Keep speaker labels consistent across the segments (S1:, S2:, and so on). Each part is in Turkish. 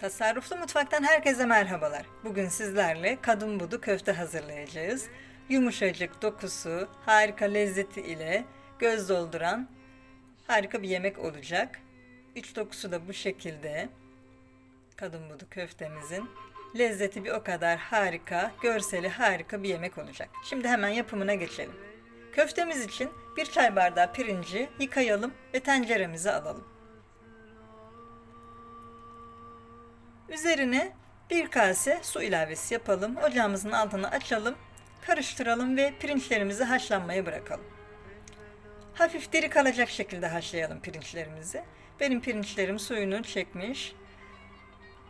S1: Tasarruflu Mutfak'tan herkese merhabalar. Bugün sizlerle kadın budu köfte hazırlayacağız. Yumuşacık dokusu, harika lezzeti ile göz dolduran harika bir yemek olacak. İç dokusu da bu şekilde. Kadın budu köftemizin lezzeti bir o kadar harika, görseli harika bir yemek olacak. Şimdi hemen yapımına geçelim. Köftemiz için bir çay bardağı pirinci yıkayalım ve tenceremize alalım. Üzerine bir kase su ilavesi yapalım. Ocağımızın altını açalım. Karıştıralım ve pirinçlerimizi haşlanmaya bırakalım. Hafif diri kalacak şekilde haşlayalım pirinçlerimizi. Benim pirinçlerim suyunu çekmiş.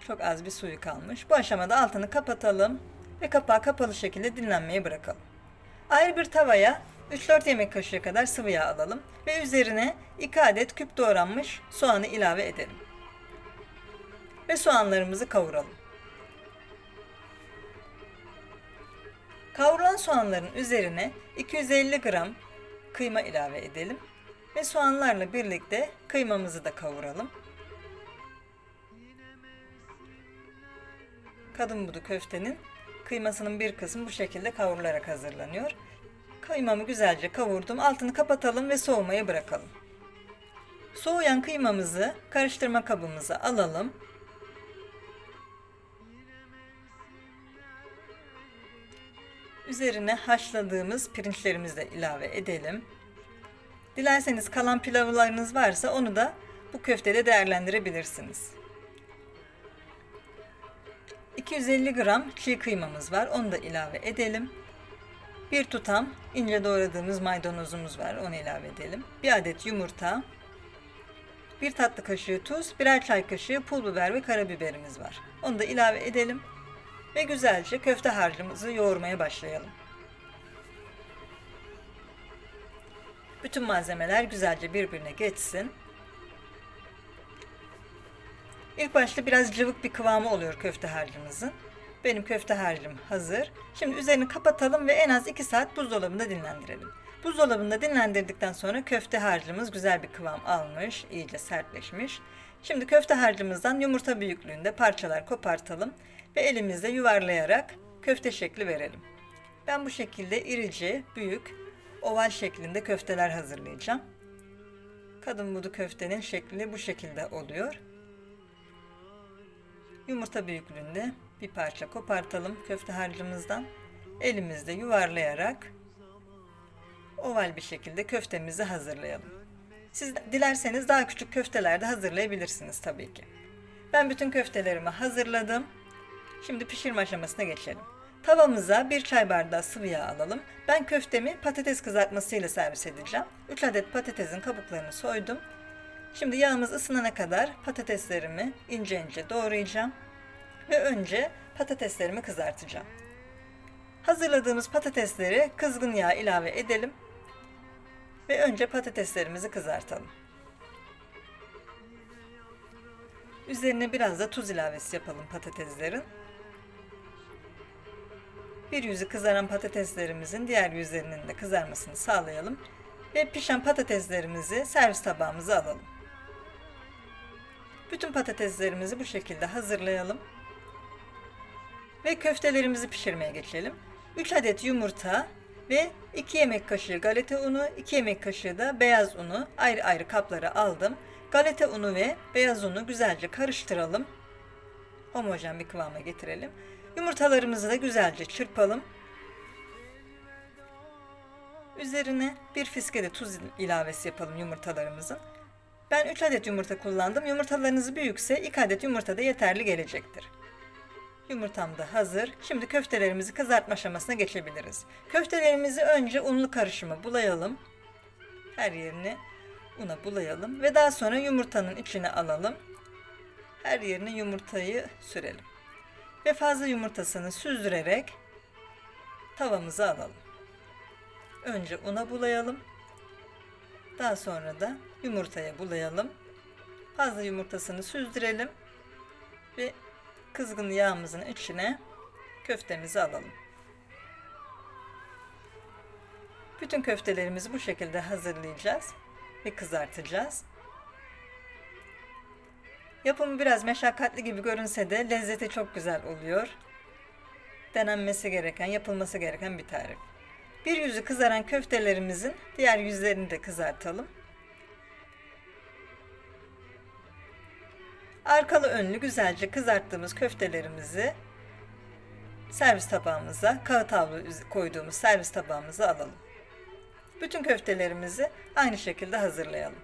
S1: Çok az bir suyu kalmış. Bu aşamada altını kapatalım ve kapağı kapalı şekilde dinlenmeye bırakalım. Ayrı bir tavaya 3-4 yemek kaşığı kadar sıvı yağ alalım ve üzerine 2 adet küp doğranmış soğanı ilave edelim ve soğanlarımızı kavuralım. Kavrulan soğanların üzerine 250 gram kıyma ilave edelim ve soğanlarla birlikte kıymamızı da kavuralım. Kadın budu köftenin kıymasının bir kısmı bu şekilde kavrularak hazırlanıyor. Kıymamı güzelce kavurdum. Altını kapatalım ve soğumaya bırakalım. Soğuyan kıymamızı karıştırma kabımıza alalım Üzerine haşladığımız pirinçlerimizi de ilave edelim. Dilerseniz kalan pilavlarınız varsa onu da bu köftede değerlendirebilirsiniz. 250 gram çiğ kıymamız var. Onu da ilave edelim. Bir tutam ince doğradığımız maydanozumuz var. Onu ilave edelim. Bir adet yumurta. Bir tatlı kaşığı tuz, birer çay kaşığı pul biber ve karabiberimiz var. Onu da ilave edelim ve güzelce köfte harcımızı yoğurmaya başlayalım. Bütün malzemeler güzelce birbirine geçsin. İlk başta biraz cıvık bir kıvamı oluyor köfte harcımızın. Benim köfte harcım hazır. Şimdi üzerini kapatalım ve en az 2 saat buzdolabında dinlendirelim. Buzdolabında dinlendirdikten sonra köfte harcımız güzel bir kıvam almış, iyice sertleşmiş. Şimdi köfte harcımızdan yumurta büyüklüğünde parçalar kopartalım ve elimizle yuvarlayarak köfte şekli verelim. Ben bu şekilde irice, büyük, oval şeklinde köfteler hazırlayacağım. Kadın budu köftenin şekli bu şekilde oluyor. Yumurta büyüklüğünde bir parça kopartalım köfte harcımızdan. Elimizle yuvarlayarak oval bir şekilde köftemizi hazırlayalım. Siz dilerseniz daha küçük köfteler de hazırlayabilirsiniz tabii ki. Ben bütün köftelerimi hazırladım. Şimdi pişirme aşamasına geçelim. Tavamıza bir çay bardağı sıvı yağ alalım. Ben köftemi patates kızartmasıyla servis edeceğim. 3 adet patatesin kabuklarını soydum. Şimdi yağımız ısınana kadar patateslerimi ince ince doğrayacağım. Ve önce patateslerimi kızartacağım. Hazırladığımız patatesleri kızgın yağ ilave edelim. Ve önce patateslerimizi kızartalım. Üzerine biraz da tuz ilavesi yapalım patateslerin. Bir yüzü kızaran patateslerimizin diğer yüzlerinin de kızarmasını sağlayalım. Ve pişen patateslerimizi servis tabağımıza alalım. Bütün patateslerimizi bu şekilde hazırlayalım. Ve köftelerimizi pişirmeye geçelim. 3 adet yumurta ve 2 yemek kaşığı galeta unu, 2 yemek kaşığı da beyaz unu ayrı ayrı kaplara aldım. Galeta unu ve beyaz unu güzelce karıştıralım. Homojen bir kıvama getirelim. Yumurtalarımızı da güzelce çırpalım. Üzerine bir fiske de tuz ilavesi yapalım yumurtalarımızın. Ben 3 adet yumurta kullandım. Yumurtalarınız büyükse 2 adet yumurta da yeterli gelecektir. Yumurtam da hazır. Şimdi köftelerimizi kızartma aşamasına geçebiliriz. Köftelerimizi önce unlu karışımı bulayalım. Her yerini una bulayalım ve daha sonra yumurtanın içine alalım. Her yerine yumurtayı sürelim ve fazla yumurtasını süzdürerek tavamıza alalım. Önce una bulayalım. Daha sonra da yumurtaya bulayalım. Fazla yumurtasını süzdürelim ve kızgın yağımızın içine köftemizi alalım. Bütün köftelerimizi bu şekilde hazırlayacağız ve kızartacağız. Yapımı biraz meşakkatli gibi görünse de lezzeti çok güzel oluyor. Denenmesi gereken, yapılması gereken bir tarif. Bir yüzü kızaran köftelerimizin diğer yüzlerini de kızartalım. Arkalı önlü güzelce kızarttığımız köftelerimizi servis tabağımıza, kağıt havlu koyduğumuz servis tabağımıza alalım. Bütün köftelerimizi aynı şekilde hazırlayalım.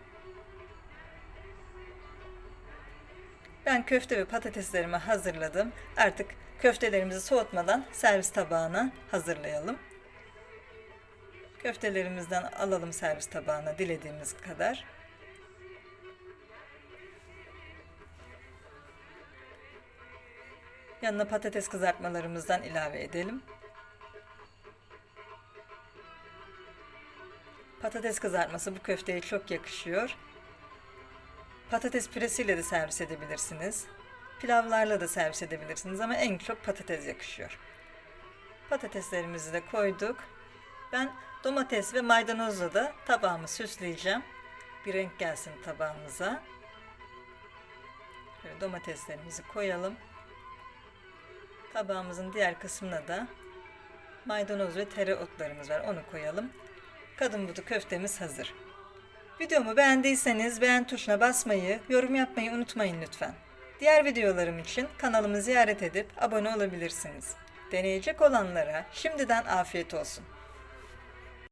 S1: Ben köfte ve patateslerimi hazırladım. Artık köftelerimizi soğutmadan servis tabağına hazırlayalım. Köftelerimizden alalım servis tabağına dilediğimiz kadar. Yanına patates kızartmalarımızdan ilave edelim. Patates kızartması bu köfteye çok yakışıyor. Patates püresiyle de servis edebilirsiniz. Pilavlarla da servis edebilirsiniz ama en çok patates yakışıyor. Patateslerimizi de koyduk. Ben domates ve maydanozla da tabağımı süsleyeceğim. Bir renk gelsin tabağımıza. Şöyle domateslerimizi koyalım. Tabağımızın diğer kısmına da maydanoz ve tereotlarımız var. Onu koyalım. Kadın budu köftemiz hazır. Videomu beğendiyseniz beğen tuşuna basmayı, yorum yapmayı unutmayın lütfen. Diğer videolarım için kanalımı ziyaret edip abone olabilirsiniz. Deneyecek olanlara şimdiden afiyet olsun.